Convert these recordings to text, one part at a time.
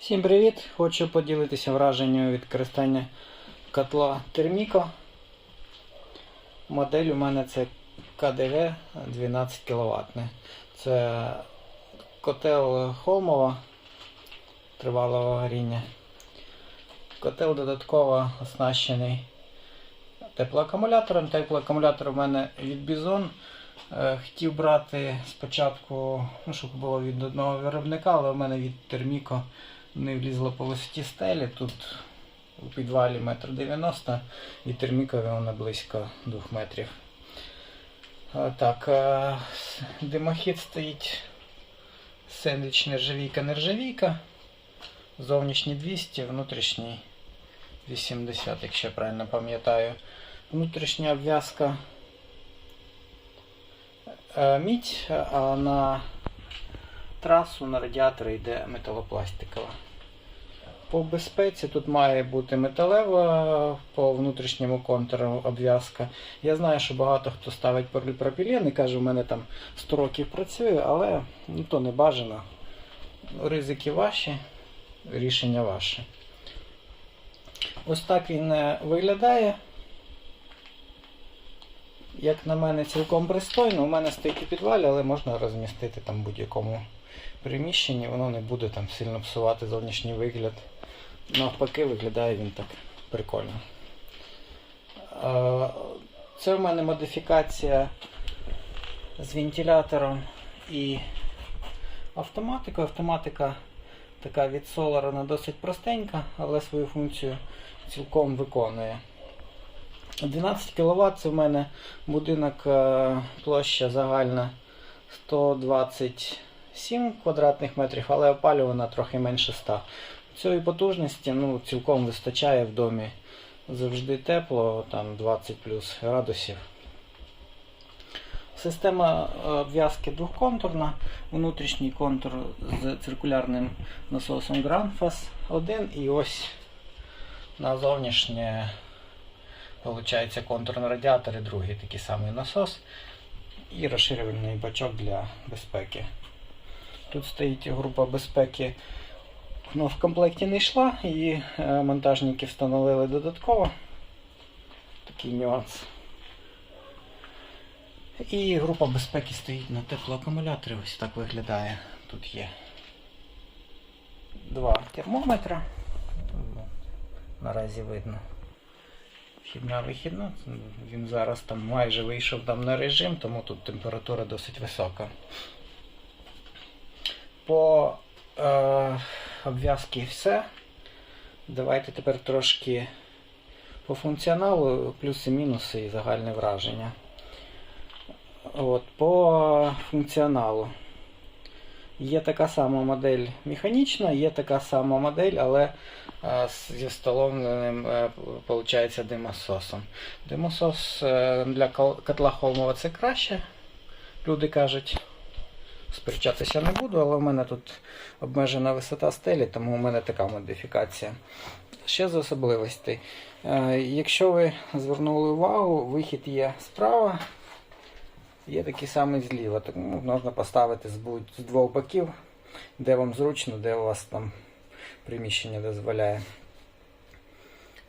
Всім привіт! Хочу поділитися враженням від користання котла Терміко. Модель у мене це КДГ 12 кВт. Це котел Холмова тривалого горіння. Котел додатково оснащений теплоакумулятором. Теплоакумулятор у мене від Bison. Е, Хотів брати спочатку, ну, щоб було від одного виробника, але у мене від Терміко не влізло по висоті стелі. Тут у підвалі 1,90 м і термікові вона близько 2 метрів. Так, е, димохід стоїть сендвіч нержавійка-нержавійка. Зовнішній 200, внутрішній 80, якщо я правильно пам'ятаю. Внутрішня обв'язка е, мідь, а на трасу на радіатори йде металопластикова. По безпеці тут має бути металева по внутрішньому контуру обв'язка. Я знаю, що багато хто ставить поліпропілен і каже, у мене там 100 років працює, але ну, то не бажано. Ризики ваші, рішення ваше. Ось так він е, виглядає. Як на мене, цілком пристойно. У мене стоїть у підвалі, але можна розмістити там будь-якому приміщенні, воно не буде там сильно псувати зовнішній вигляд. Навпаки, виглядає він так прикольно. Е, Це в мене модифікація з вентилятором і автоматикою. Автоматика така від Solar, вона досить простенька, але свою функцію цілком виконує. 12 кВт це в мене будинок е, площа загальна 127 квадратних метрів, але опалювана трохи менше 100. Цієї потужності ну, цілком вистачає в домі. Завжди тепло, там 20 плюс градусів. Система е, обв'язки двохконтурна, внутрішній контур з циркулярним насосом Granfas 1 і ось на зовнішнє Получається контур на радіаторі, другий такий самий насос і розширювальний бачок для безпеки. Тут стоїть група безпеки, ну, в комплекті не йшла, і е, монтажники встановили додатково. Такий нюанс. І група безпеки стоїть на теплоакумуляторі, ось так виглядає. Тут є два термометра. Ну, Наразі видно. Вхідна вихідна. Він зараз там майже вийшов там на режим, тому тут температура досить висока. По е, обв'язки все. Давайте тепер трошки по функціоналу, плюси-мінуси і загальне враження. От, По функціоналу. Є така сама модель механічна, є така сама модель, але е, зі встановленим е, получається димососом. Димосос е, для котла Холмова це краще. Люди кажуть, сперечатися не буду, але в мене тут обмежена висота стелі, тому у мене така модифікація. Ще з особливостей. Е, Якщо ви звернули увагу, вихід є справа. Є такий самий зліва, тому можна поставити з, з двох боків, де вам зручно, де у вас там приміщення дозволяє.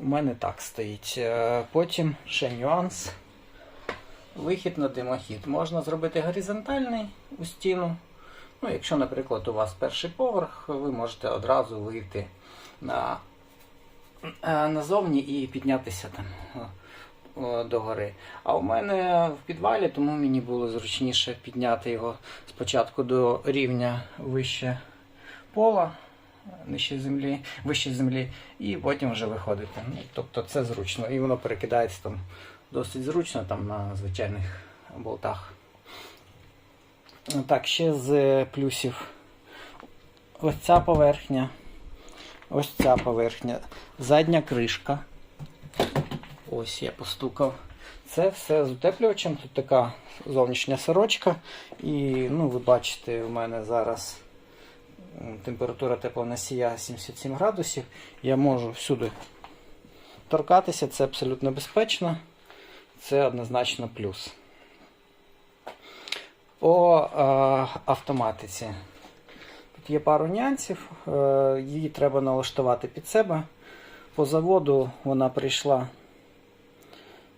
У мене так стоїть. Е, Потім ще нюанс. Вихід на димохід. Можна зробити горизонтальний у стіну. Ну, якщо, наприклад, у вас перший поверх, ви можете одразу вийти на, е, назовні і піднятися там е, до. А у мене в підвалі, тому мені було зручніше підняти його спочатку до рівня вище пола, нижче землі, вище землі, і потім вже виходити. Ну, тобто це зручно. І воно перекидається там досить зручно там на звичайних болтах. Так, ще з плюсів. Ось ця поверхня. Ось ця поверхня. Задня кришка. Ось я постукав. Це все з утеплювачем. Тут така зовнішня сорочка. І ну, ви бачите, у мене зараз температура теплоносія 77 градусів. Я можу всюди торкатися, це абсолютно безпечно. Це однозначно плюс. По е, автоматиці. тут є пару нюансів, е, її треба налаштувати під себе. По заводу вона прийшла,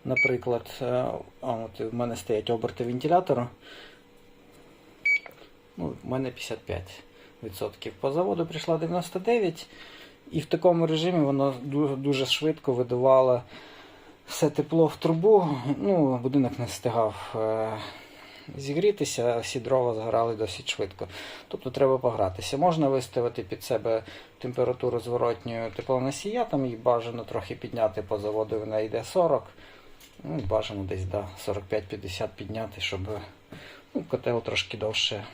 наприклад, е, от в мене стоять оберти вентилятора. Ну, в мене 55%. По заводу прийшла 99%. І в такому режимі воно ду- дуже швидко видавало все тепло в трубу. Ну, будинок не встигав е, зігрітися, всі дрова згорали досить швидко. Тобто треба погратися. Можна виставити під себе температуру зворотньої теплоносія, там її бажано трохи підняти по заводу, вона йде 40. Ну, бажано десь да, 45-50 підняти, щоб ну, котел трошки довше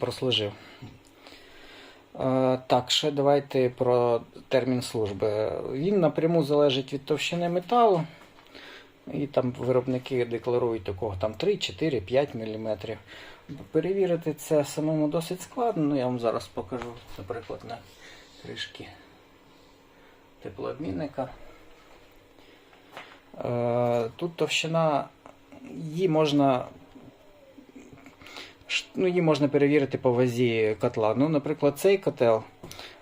прослужив. Е, Так, ще давайте про термін служби. Він напряму залежить від товщини металу. І там виробники декларують такого там 3, 4, 5 мм. Перевірити це самому досить складно. Ну, я вам зараз покажу, наприклад, на кришки теплообмінника. Е, Тут товщина, її можна Ну, її можна перевірити по вазі котла. Ну, наприклад, цей котел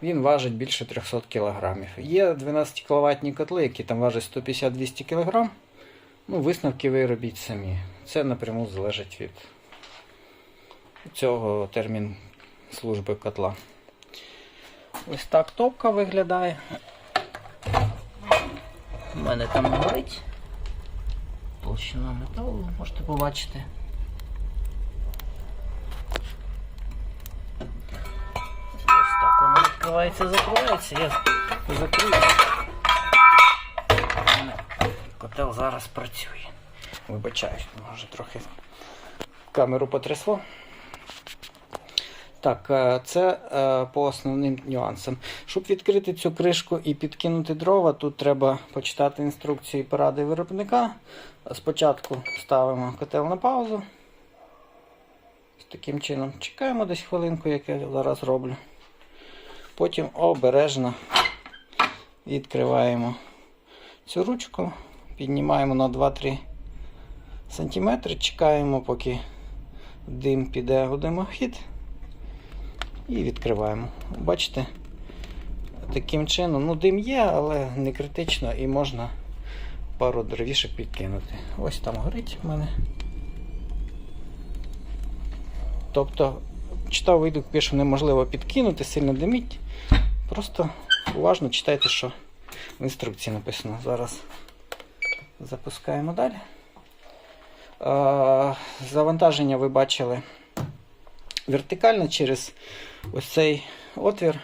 він важить більше 300 кг. Є 12 кВт котли, які там важать 150-200 кг. Ну, висновки ви робіть самі. Це напряму залежить від цього термін служби котла. Ось так топка виглядає. У мене там горить толщина металу, можете побачити. Воно закривається. Я закрию. Котел зараз працює. Вибачаюсь, може трохи камеру потрясло. Так, е, це е, по основним нюансам. Щоб відкрити цю кришку і підкинути дрова, тут треба почитати інструкції поради виробника. Спочатку ставимо котел на паузу. Таким чином чекаємо десь хвилинку, як я зараз роблю. Потім обережно відкриваємо цю ручку, піднімаємо на 2-3 см, чекаємо, поки дим піде у димохід. І відкриваємо. Бачите, таким чином, ну дим є, але не критично і можна пару дровішок підкинути. Ось там горить в мене. Тобто, читав видук, пишу, неможливо підкинути, сильно диміть. Просто уважно читайте, що в інструкції написано. Зараз запускаємо далі. Завантаження ви бачили вертикально через ось цей отвір.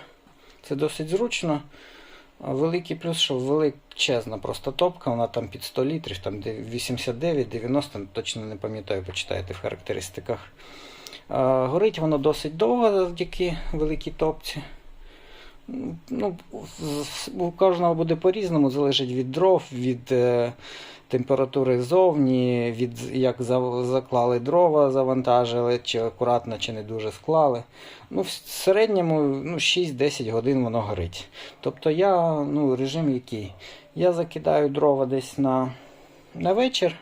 Це досить зручно. Великий плюс, що величезна просто топка, вона там під 100 літрів, там 89-90, точно не пам'ятаю, почитайте в характеристиках. Горить воно досить довго завдяки великій топці. Ну, у кожного буде по-різному, залежить від дров, від е, температури зовні, від як за- заклали дрова, завантажили, чи акуратно, чи не дуже склали. Ну, в середньому ну, 6-10 годин воно горить. Тобто я ну, режим який? Я закидаю дрова десь на, на вечір.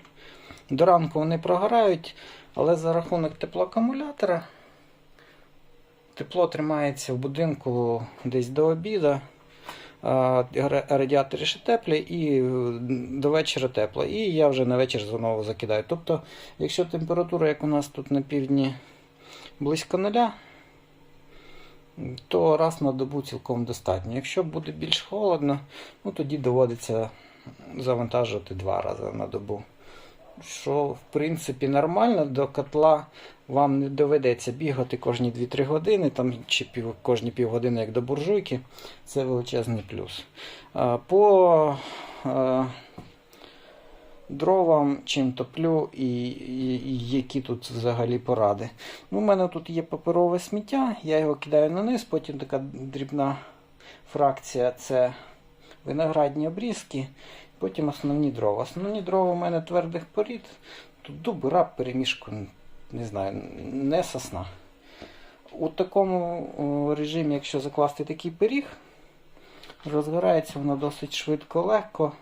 До ранку вони прогорають, але за рахунок теплоакумулятора тепло тримається в будинку десь до обіду. Радіатори ще теплі і е, до вечора тепло. І я вже на вечір знову закидаю. Тобто, якщо температура, як у нас тут на півдні, близько нуля, то раз на добу цілком достатньо. Якщо буде більш холодно, ну тоді доводиться завантажувати два рази на добу. Що, в принципі, нормально, до котла вам не доведеться бігати кожні 2-3 години, там, чи пів, кожні півгодини, як до буржуйки. Це величезний плюс. По дровам, чим топлю і, і, і які тут взагалі поради. Ну, у мене тут є паперове сміття, я його кидаю на низ, потім така дрібна фракція це виноградні обрізки, потім основні дрова. Основні дрова у мене твердих порід. Тут дуб, раб, перемішку, не знаю, не сосна. У такому режимі, якщо закласти такий пиріг, розгорається воно досить швидко, легко,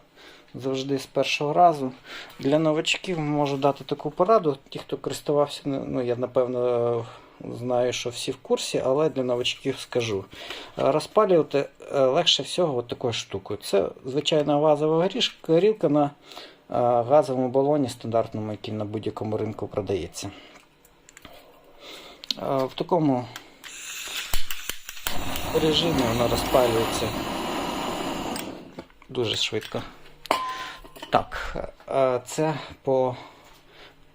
завжди з першого разу. Для новачків можу дати таку пораду. Ті, хто користувався, ну я напевно знаю, що всі в курсі, але для новачків скажу. Е, Розпалювати е, легше всього от такою штукою. Це звичайна газова горілка на е, газовому балоні стандартному, який на будь-якому ринку продається. В такому режимі воно розпалюється дуже швидко. Так, це по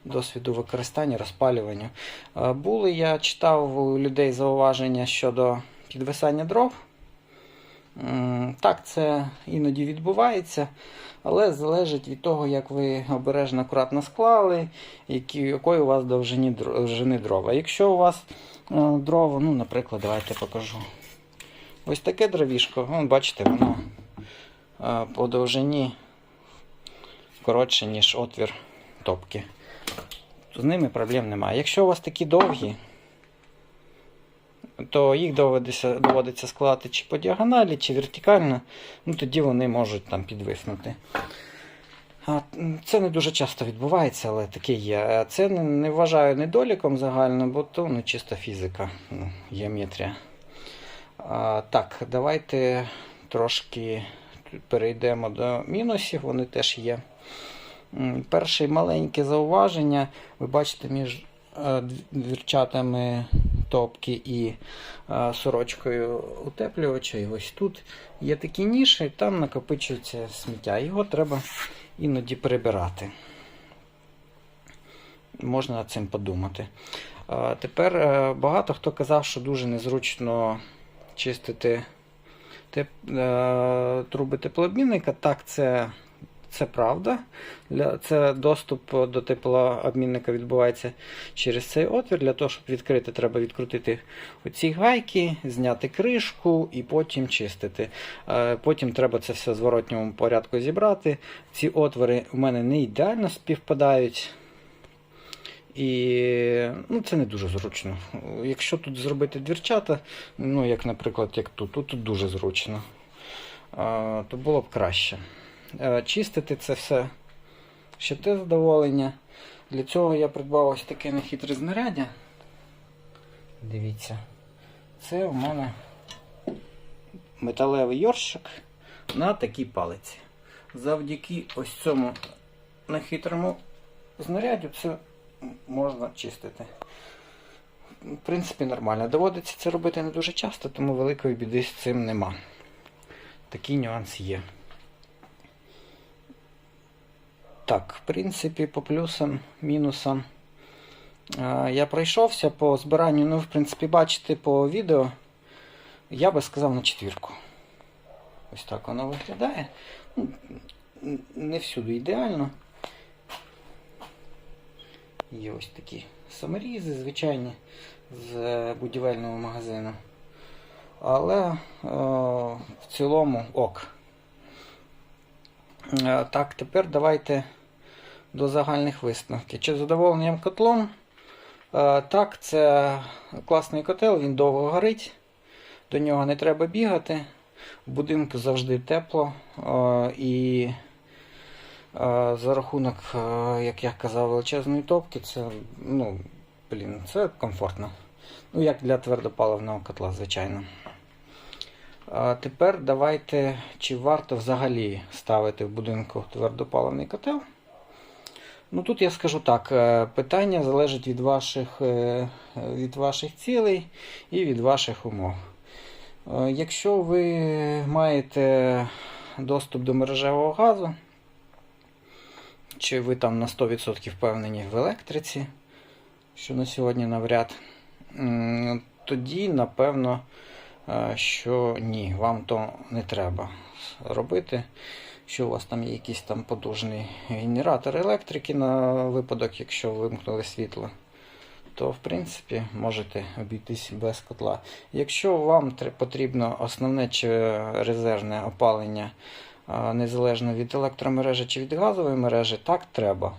досвіду використання, розпалювання. Е, Були, я читав у людей зауваження щодо підвисання дров. Так, це іноді відбувається, але залежить від того, як ви обережно акуратно склали, які, якої у вас довжини, довжини дрова. Якщо у вас е, дрова, ну, наприклад, давайте покажу. Ось таке дровішко, вон, бачите, воно е, по довжині коротше, ніж отвір топки. З ними проблем немає. Якщо у вас такі довгі, то їх доводиться, доводиться складати чи по діагоналі, чи вертикально, ну тоді вони можуть там підвиснути. Це не дуже часто відбувається, але таке є. Це не, вважаю недоліком загально, бо то ну, чиста фізика, ну, геометрія. А, так, давайте трошки перейдемо до мінусів, вони теж є. Перше маленьке зауваження. Ви бачите між е, двірчатами топки і е, сорочкою утеплювача. І ось тут є такі ніші, там накопичується сміття. Його треба іноді прибирати. Можна над цим подумати. Е, Тепер багато хто казав, що дуже незручно чистити труби теплообмінника. Так, це, це правда. Це доступ до теплообмінника відбувається через цей отвір. Для того, щоб відкрити, треба відкрутити оці гайки, зняти кришку і потім чистити. Е, Потім треба це все в зворотньому порядку зібрати. Ці отвори у мене не ідеально співпадають. І ну, це не дуже зручно. Якщо тут зробити двірчата, ну як, наприклад, як тут, тут, дуже зручно, то було б краще. Е, Чистити це все ще те задоволення. Для цього я придбав ось таке нехитре знаряддя. Дивіться, це у мене металевий йоршик на такій палиці. Завдяки ось цьому нехитрому знаряддю це можна чистити. В принципі, нормально. Доводиться це робити не дуже часто, тому великої біди з цим нема. Такий нюанс є. Так, в принципі, по плюсам, мінусам. е, Я пройшовся по збиранню, ну, в принципі, бачите по відео, я би сказав на четвірку. Ось так воно виглядає. Ну, Не всюди ідеально. Є ось такі саморізи, звичайні, з е, будівельного магазину. Але е, в цілому ок. Так, тепер давайте до загальних висновків. Чи задоволенням котлом? Е, так, це класний котел, він довго горить, до нього не треба бігати. В будинку завжди тепло е, і е, за рахунок, як я казав, величезної топки, це, ну, блін, це комфортно. Ну, як для твердопаливного котла, звичайно. А тепер давайте, чи варто взагалі ставити в будинку твердопаливний котел. Ну тут я скажу так, е, питання залежить від ваших, е, від ваших цілей і від ваших умов. Е, Якщо ви маєте доступ до мережевого газу, чи ви там на 100% впевнені в електриці, що на сьогодні навряд, тоді, напевно, е, що ні, вам то не треба робити. Що у вас там є якийсь там потужний генератор електрики на випадок, якщо вимкнули світло, то в принципі можете обійтись без котла. Якщо вам потрібно основне чи резервне опалення незалежно від електромережі чи від газової мережі, так треба.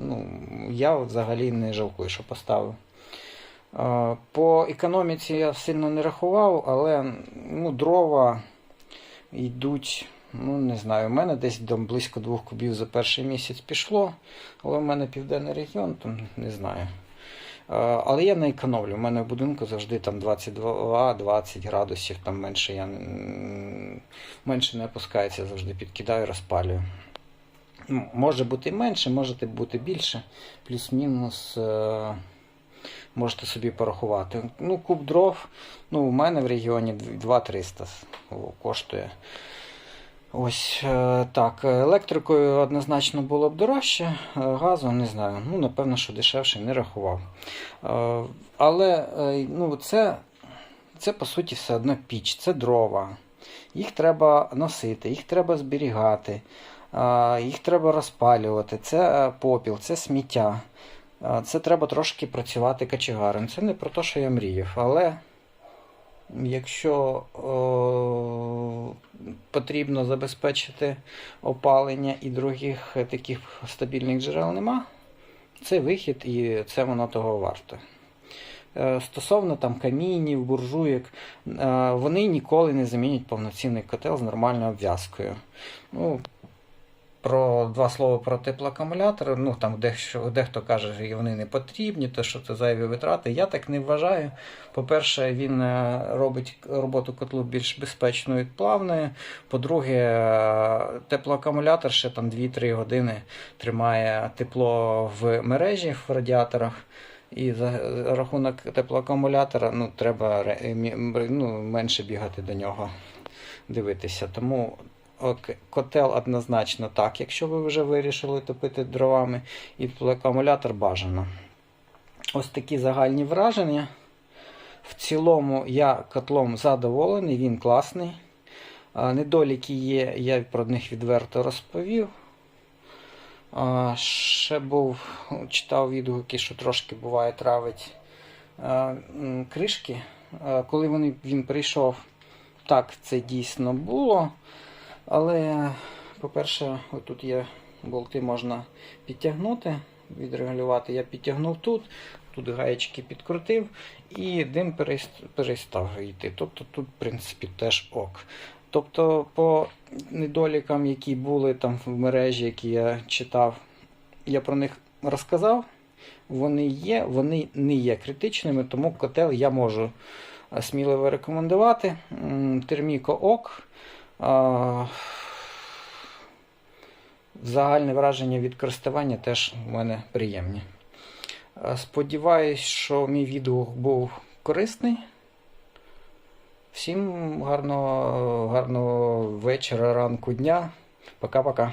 Ну, я взагалі не жалкую, що поставив. По економіці я сильно не рахував, але ну, дрова йдуть, ну не знаю, у мене десь до близько двох кубів за перший місяць пішло, але в мене південний регіон, то не знаю. Але я не економлю. У мене в будинку завжди там 22-20 градусів, там менше я менше не опускається, завжди підкидаю, розпалюю. Може бути менше, може бути більше, плюс-мінус. е, Можете собі порахувати. Ну, куб дров, ну, у мене в регіоні 2300 коштує. Ось е, так. Електрикою однозначно було б дорожче, е, газом не знаю. Ну, напевно, що дешевше не рахував. Е, Але ну, це, це по суті все одно піч, це дрова. Їх треба носити, їх треба зберігати, їх треба розпалювати. Це попіл, це сміття. Це треба трошки працювати качегарем. Це не про те, що я мріяв, але якщо е, потрібно забезпечити опалення і других таких стабільних джерел нема, це вихід і це воно того варто. Е, Стосовно там камінів, буржуєк, е, вони ніколи не замінять повноцінний котел з нормальною обв'язкою. Ну, про два слова про теплоакумулятори. Ну там дехто, дехто каже, що вони не потрібні, то що це зайві витрати. Я так не вважаю. По-перше, він е, робить роботу котлу більш безпечною і плавною. По-друге, е, теплоакумулятор ще там 2-3 години тримає тепло в мережі в радіаторах. І за рахунок теплоакумулятора ну, треба ну, менше бігати до нього, дивитися. Тому котел однозначно так, якщо ви вже вирішили топити дровами, і теплоакумулятор бажано. Ось такі загальні враження. В цілому я котлом задоволений, він класний. Недоліки є, я про них відверто розповів. Ще був, читав відгуки, що трошки буває травить кришки. Коли він прийшов, так це дійсно було. Але, по-перше, отут є болти можна підтягнути, відрегулювати. Я підтягнув тут, тут гаєчки підкрутив і дим перестав йти. Тобто тут, в принципі, теж ок. Тобто, по недолікам, які були там в мережі, які я читав, я про них розказав. Вони є, вони не є критичними, тому котел я можу е, сміливо рекомендувати. Терміко ок. Загальне враження від користування теж в мене приємні. Сподіваюсь, що мій відгук був корисний. Всім гарного, гарного вечора, ранку, дня. Пока-пока.